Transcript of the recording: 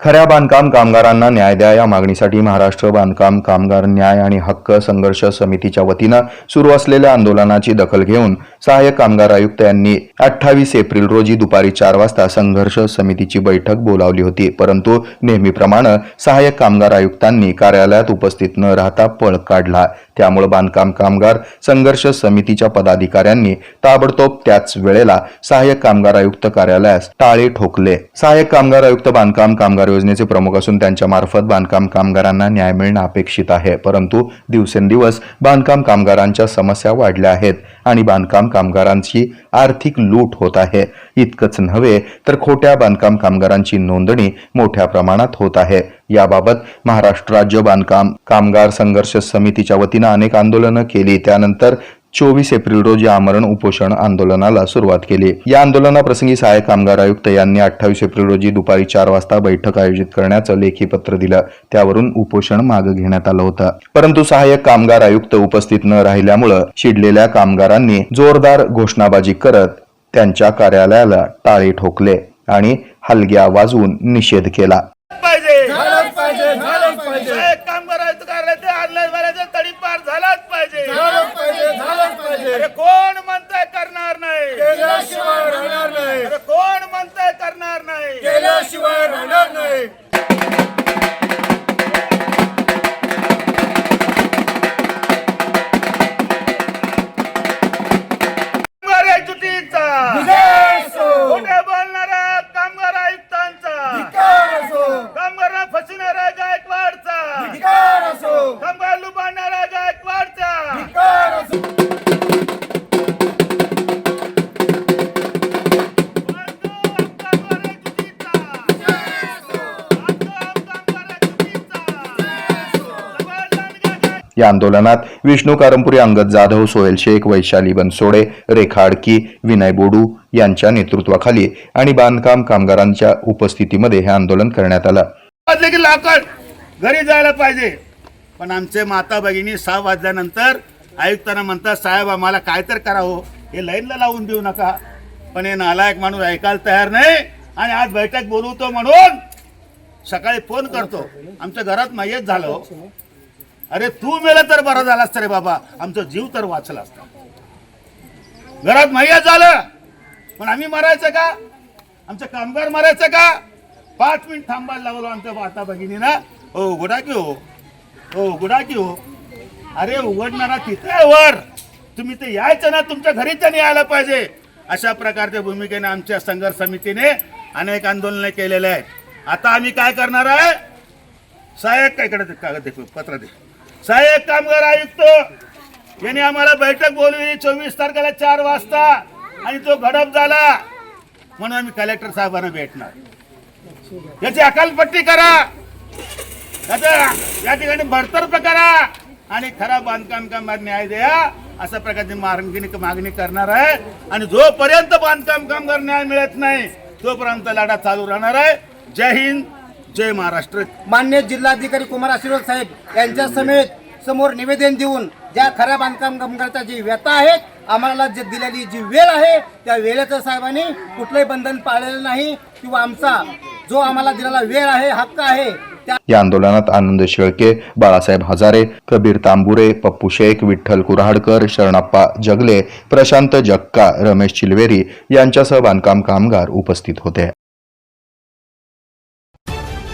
खऱ्या बांधकाम कामगारांना न्याय द्या. या मागणीसाठी महाराष्ट्र बांधकाम कामगार न्याय आणि हक्क संघर्ष समितीच्या वतीनं सुरू असलेल्या आंदोलनाची दखल घेऊन सहाय्यक कामगार आयुक्त यांनी अठ्ठावीस एप्रिल रोजी दुपारी चार वाजता संघर्ष समितीची बैठक बोलावली होती. परंतु नेहमीप्रमाणे सहाय्यक कामगार आयुक्तांनी कार्यालयात उपस्थित न राहता पळ काढला. त्यामुळे बांधकाम कामगार संघर्ष समितीच्या पदाधिकाऱ्यांनी ताबडतोब त्याच वेळेला सहाय्यक कामगार आयुक्त कार्यालयास टाळे ठोकले. सहाय्यक कामगार आयुक्त बांधकाम कामगार योजनेचे प्रमुख असून त्यांच्या मार्फत बांधकाम कामगारांना न्याय मिळणं अपेक्षित आहे. परंतु दिवसेंदिवस बांधकाम कामगारांच्या समस्या वाढल्या आहेत आणि बांधकाम कामगारांची आर्थिक लूट होत आहे. इतकंच नव्हे तर खोट्या बांधकाम कामगारांची नोंदणी मोठ्या प्रमाणात होत आहे. याबाबत महाराष्ट्र राज्य बांधकाम कामगार संघर्ष समितीच्या वतीनं अनेक आंदोलनं केली. त्यानंतर चोवीस एप्रिल रोजी आमरण उपोषण आंदोलनाला सुरुवात केली. या आंदोलनाप्रसंगी सहाय्यक कामगार आयुक्त यांनी अठ्ठावीस एप्रिल रोजी दुपारी चार वाजता बैठक आयोजित करण्याचं लेखी पत्र दिलं. त्यावरून उपोषण मागे घेण्यात आलं होतं. परंतु सहाय्यक कामगार आयुक्त उपस्थित न राहिल्यामुळं चिडलेल्या कामगारांनी जोरदार घोषणाबाजी करत त्यांच्या कार्यालयाला टाळे ठोकले आणि हलग्या वाजवून निषेध केला. पाहिजे. पाहिजे. अरे कोण म्हणताय करणार नाही? केल्याशिवाय राहणार नाही. अरे कोण म्हणताय करणार नाही? केल्याशिवाय राहणार नाही. या आंदोलनात विष्णू कारंपुरी अंगद जाधव सोहेल शेख वैशाली बनसोडे रेखा अडकी विनय बोडू यांच्या नेतृत्वाखाली आणि बांधकाम कामगारांच्या उपस्थितीमध्ये हे आंदोलन करण्यात आलं. की लाकड घरी जायला पाहिजे. पण आमचे माता भगिनी सहा वाजल्यानंतर आयुक्तांना म्हणतात साहेब आम्हाला काय तर करावं. हे लाईनला लावून देऊ नका. पण हे नालायक माणूस ऐकायला तयार नाही आणि आज बैठक बोलवतो म्हणून सकाळी फोन करतो. आमच्या घरात मयत झालं. अरे तू मेलं तर बरं झाला असतं रे बाबा. आमचा जीव तर वाचला असता. घरात मयत झालं पण आम्ही मरायचं का? आमचं कामगार मरायचं का? पाच मिनिट थांबायला लागलो आमच्या माता भगिनीना. हो गुडा की हो. हो गुडा की हो. अरे उघडणारा तिथे वर. तुम्ही ते यायचं ना तुमच्या घरी त्यांनी यायला पाहिजे. अशा प्रकारच्या भूमिकेने आमच्या संघर्ष समितीने अनेक आंदोलने केलेले आहेत. आता आम्ही काय करणार आहे? साहेब काय इकडे दे, कागद दे पत्र दे सहाय्यक कामगार आयुक्त यांनी आम्हाला बैठक बोलवली चोवीस तारखेला चार वाजता आणि तो घडप झाला. म्हणून आम्ही कलेक्टर साहेबांना भेटणार. याची अकालपट्टी करा. याचं- या ठिकाणी भरतर्फ करा आणि खरा बांधकाम कामगार न्याय द्या. अशा प्रकारची मागणी मागणी करणार आहे. आणि जोपर्यंत बांधकाम कामगार न्याय मिळत नाही तोपर्यंत लढा चालू राहणार आहे. जय हिंद. जय महाराष्ट्र. मान्य जिल्हाधिकारी कुमार आशीर्वाद साहेब यांच्या समेत समोर निवेदन देऊन ज्या खऱ्या बांधकाम कामगारांच्या जी व्यथा आहेत आम्हाला जे दिलेली जी वेळ आहे त्या वेळेचं साहेबांनी कुठलंही बंधन पाळलेलं नाही किंवा आमचा जो आम्हाला दिलेला वेळ आहे हक्क आहे त्या या आंदोलनात आनंद शेळके बाळासाहेब हजारे कबीर तांबुरे पप्पू शेख विठ्ठल कुऱ्हाडकर शरणप्पा जगले प्रशांत जक्का रमेश चिलवेरी यांच्यासह बांधकाम कामगार उपस्थित होते.